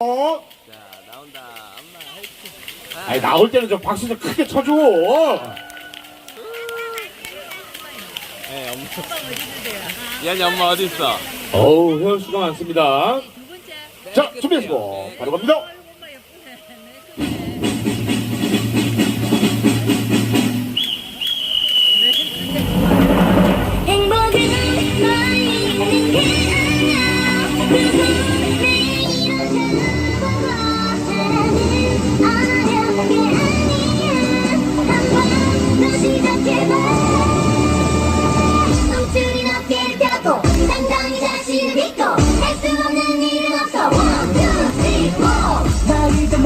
어? 자 나온다 엄마 화이팅 아. 아니 나올 때는 좀 박수 좀 크게 쳐줘. 네, 엄마 미안해 엄마 어디 있어 어우 회원 수가 많습니다. 자 준비하시고 네, 네. 바로 갑니다.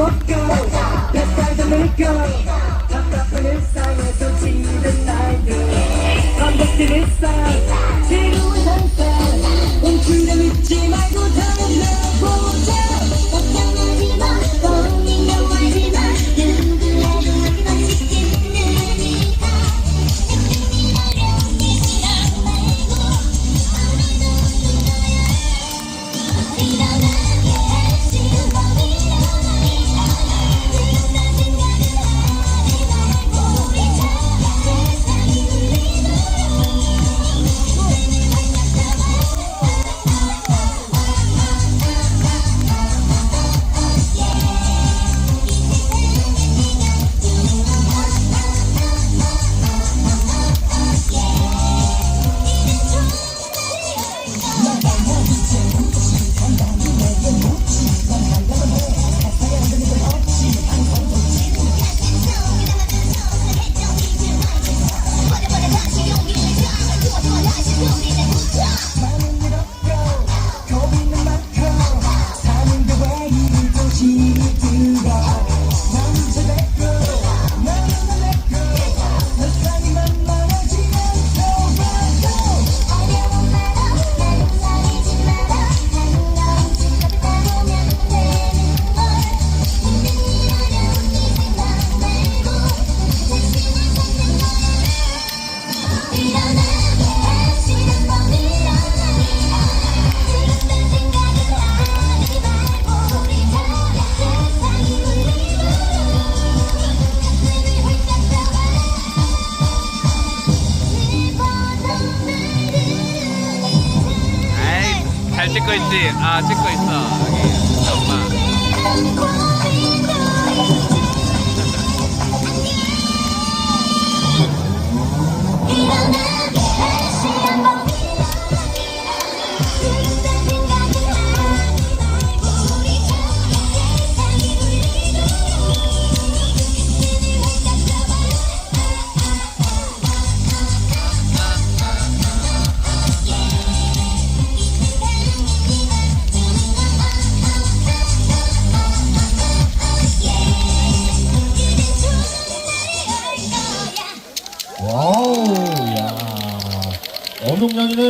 먹고 뱃살도 늘고 답답한 일상에서 지는 날들 반복된 일상. 찍고 있지? 아, 찍고 있어. 여기, 엄마. 방송장에는